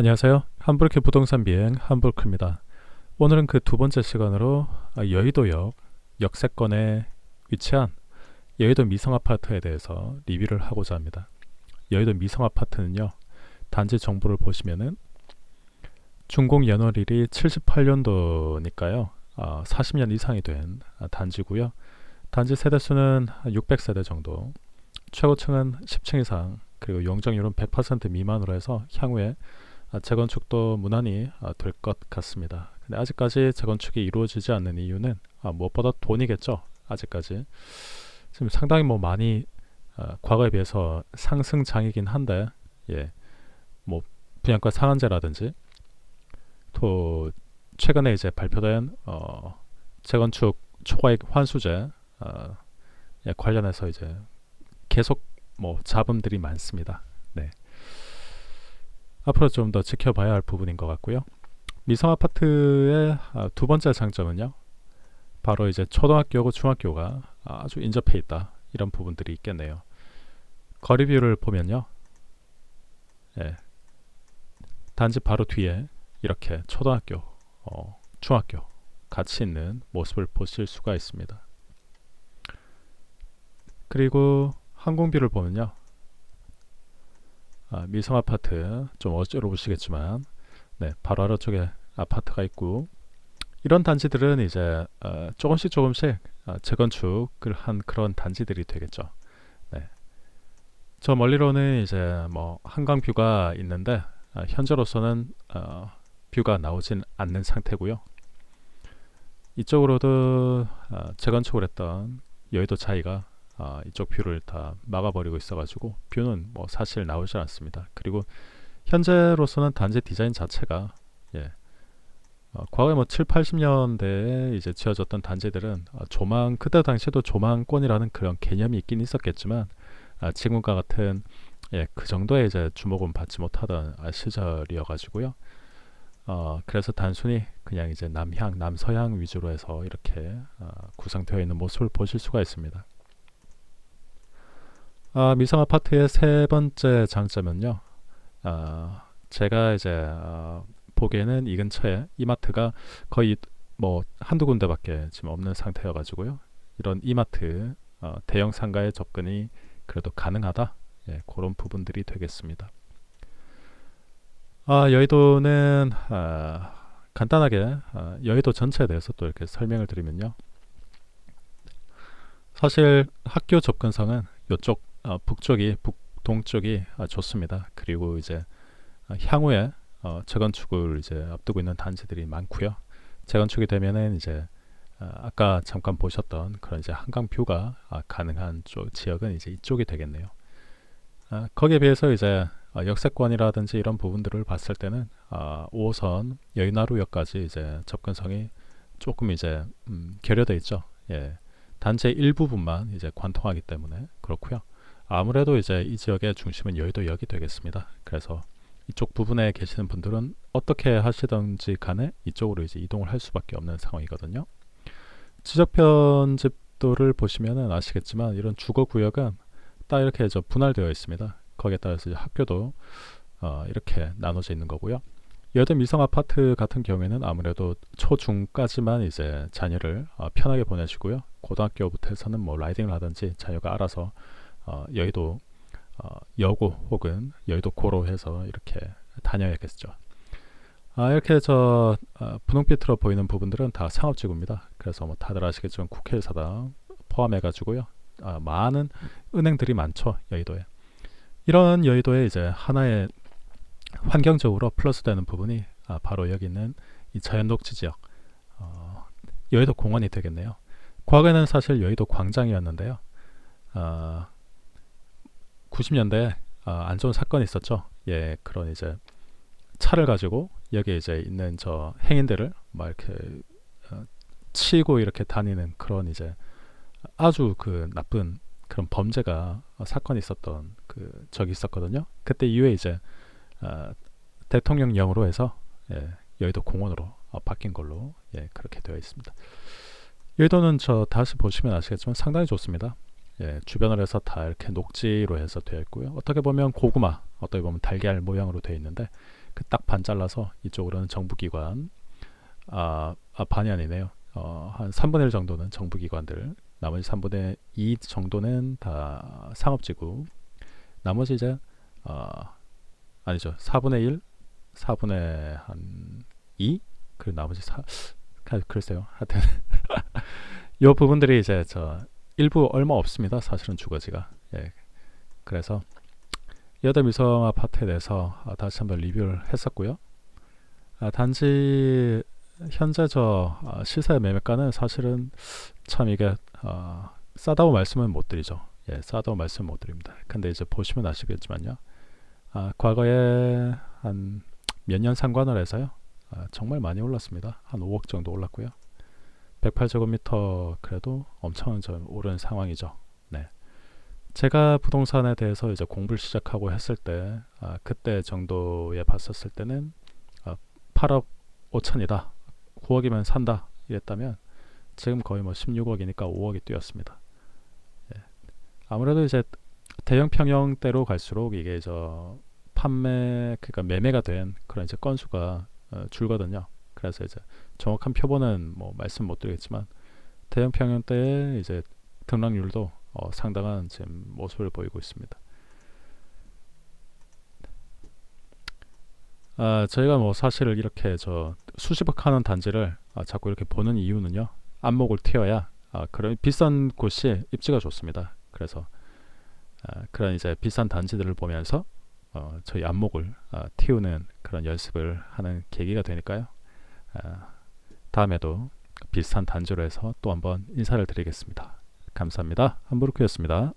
안녕하세요. 함부르크 부동산 비행 함부르크입니다. 오늘은 그 두 번째 시간으로 아, 여의도역 역세권에 위치한 여의도 미성 아파트에 대해서 리뷰를 하고자 합니다. 여의도 미성 아파트는요. 단지 정보를 보시면은 준공 연월일이 78년도니까요. 아, 40년 이상이 된 아, 단지고요. 단지 세대수는 600세대 정도. 최고층은 10층 이상 그리고 용적률은 100% 미만으로 해서 향후에 아, 재건축도 무난히 아, 될것 같습니다. 근데 아직까지 재건축이 이루어지지 않는 이유는 아, 무엇보다 돈이겠죠. 아직까지 지금 상당히 뭐 많이 아, 과거에 비해서 상승장이긴 한데 예, 뭐 분양가 상한제라든지 또 최근에 이제 발표된 어, 재건축 초과익 환수제 어, 예, 관련해서 이제 계속 뭐 잡음들이 많습니다. 네. 앞으로 좀 더 지켜봐야 할 부분인 것 같고요. 미성 아파트의 아, 두 번째 장점은요. 바로 이제 초등학교고 중학교가 아주 인접해 있다. 이런 부분들이 있겠네요. 거리 뷰를 보면요. 예. 단지 바로 뒤에 이렇게 초등학교, 어, 중학교 같이 있는 모습을 보실 수가 있습니다. 그리고 항공뷰를 보면요. 아, 미성 아파트 좀 어쩌로 보시겠지만 네, 바로 아래쪽에 아파트가 있고 이런 단지들은 이제 어, 조금씩 조금씩 어, 재건축을 한 그런 단지들이 되겠죠. 네. 저 멀리로는 이제 뭐 한강 뷰가 있는데 어, 현재로서는 어, 뷰가 나오진 않는 상태고요. 이쪽으로도 어, 재건축을 했던 여의도 차이가 어, 이쪽 뷰를 다 막아버리고 있어가지고 뷰는 뭐 사실 나오지 않습니다. 그리고 현재로서는 단지 디자인 자체가 예, 어, 과거에 뭐 7, 80년대에 이제 지어졌던 단지들은 어, 조망 그때 당시에도 조망권이라는 그런 개념이 있긴 있었겠지만 아, 지금과 같은 예, 그 정도의 이제 주목은 받지 못하던 아, 시절이어가지고요. 어, 그래서 단순히 그냥 이제 남향, 남서향 위주로 해서 이렇게 어, 구성되어 있는 모습을 보실 수가 있습니다. 아, 미성 아파트의 세 번째 장점은요. 아, 제가 이제 아, 보기에는 이 근처에 이마트가 거의 뭐 한두 군데밖에 지금 없는 상태여 가지고요. 이런 이마트 어, 대형 상가의 접근이 그래도 가능하다. 예, 그런 부분들이 되겠습니다. 아, 여의도는 아, 간단하게 아, 여의도 전체에 대해서 또 이렇게 설명을 드리면요. 사실 학교 접근성은 이쪽 어, 북쪽이 북동쪽이 아, 좋습니다. 그리고 이제 어, 향후에 어, 재건축을 이제 앞두고 있는 단지들이 많고요. 재건축이 되면은 이제 어, 아까 잠깐 보셨던 그런 이제 한강 뷰가 아, 가능한 쪽 지역은 이제 이쪽이 되겠네요. 아, 거기에 비해서 이제 어, 역세권이라든지 이런 부분들을 봤을 때는 아, 5호선 여의나루역까지 이제 접근성이 조금 이제 음, 결여돼 있죠. 예. 단지의 일부분만 이제 관통하기 때문에 그렇고요. 아무래도 이제 이 지역의 중심은 여의도역이 되겠습니다. 그래서 이쪽 부분에 계시는 분들은 어떻게 하시든지 간에 이쪽으로 이제 이동을 할 수밖에 없는 상황이거든요. 지적 편집도를 보시면은 아시겠지만 이런 주거 구역은 딱 이렇게 저 분할되어 있습니다. 거기에 따라서 학교도 어, 이렇게 나눠져 있는 거고요. 여든 미성 아파트 같은 경우에는 아무래도 초중까지만 이제 자녀를 어, 편하게 보내시고요. 고등학교부터 해서는 뭐 라이딩을 하든지 자녀가 알아서 어, 여의도 어, 여고 혹은 여의도 고로 해서 이렇게 다녀야겠죠. 아, 이렇게 저 어, 분홍빛으로 보이는 부분들은 다 상업지구입니다. 그래서 뭐 다들 아시겠지만 국회의사당 포함해 가지고요. 아, 많은 은행들이 많죠 여의도에. 이런 여의도에 이제 하나의 환경적으로 플러스 되는 부분이 아, 바로 여기 있는 이 자연녹지 지역 어, 여의도 공원이 되겠네요. 과거에는 사실 여의도 광장이었는데요. 어, 90년대에 어, 안 좋은 사건이 있었죠. 예, 그런 이제 차를 가지고 여기에 이제 있는 저 행인들을 막 이렇게 어, 치고 이렇게 다니는 그런 이제 아주 그 나쁜 그런 범죄가 어, 사건이 있었던 그 적이 있었거든요. 그때 이후에 이제 어, 대통령령으로 해서 예, 여의도 공원으로 어, 바뀐 걸로 예, 그렇게 되어 있습니다. 여의도는 저 다시 보시면 아시겠지만 상당히 좋습니다. 예, 주변을 해서 다 이렇게 녹지로 해서 되어 있고요. 어떻게 보면 고구마, 어떻게 보면 달걀 모양으로 되어 있는데 그 딱 반 잘라서 이쪽으로는 정부기관 아, 아 반이 아니네요. 어, 한 3분의 1 정도는 정부기관들, 나머지 3분의 2 정도는 다 상업지구, 나머지 이제 어, 아니죠 4분의 1, 4분의 한 2, 그리고 나머지 4 글쎄요. 하여튼 요 부분들이 이제 저 일부 얼마 없습니다. 사실은 주거지가. 예. 그래서 여대 미성 아파트에 대해서 아, 다시 한번 리뷰를 했었고요. 아, 단지 현재 저 아, 시세 매매가는 사실은 참 이게 아, 싸다고 말씀은 못 드리죠. 예, 싸다고 말씀 못 드립니다. 근데 이제 보시면 아시겠지만요. 아, 과거에 한 몇 년 상관을 해서요. 아, 정말 많이 올랐습니다. 한 5억 정도 올랐고요. 108제곱미터 그래도 엄청 좀 오른 상황이죠. 네. 제가 부동산에 대해서 이제 공부를 시작하고 했을 때 아, 그때 정도에 봤었을 때는 아, 8억 5천이다. 9억이면 산다. 이랬다면 지금 거의 뭐 16억이니까 5억이 뛰었습니다. 예. 아무래도 이제 대형 평형대로 갈수록 이게 저 판매 그러니까 매매가 된 그런 이제 건수가 어, 줄거든요. 그래서 이제 정확한 표본은 뭐 말씀 못 드리겠지만 대형 평형대의 이제 등락률도 어, 상당한 지금 모습을 보이고 있습니다. 아, 저희가 뭐 사실 이렇게 저 수십억 하는 단지를 아, 자꾸 이렇게 보는 이유는요. 안목을 튀어야 아, 그런 비싼 곳이 입지가 좋습니다. 그래서 아, 그런 이제 비싼 단지들을 보면서 어, 저희 안목을 아, 틔우는 그런 연습을 하는 계기가 되니까요. 아, 다음에도 비슷한 단지로 해서 또 한번 인사를 드리겠습니다. 감사합니다. 함부르크였습니다.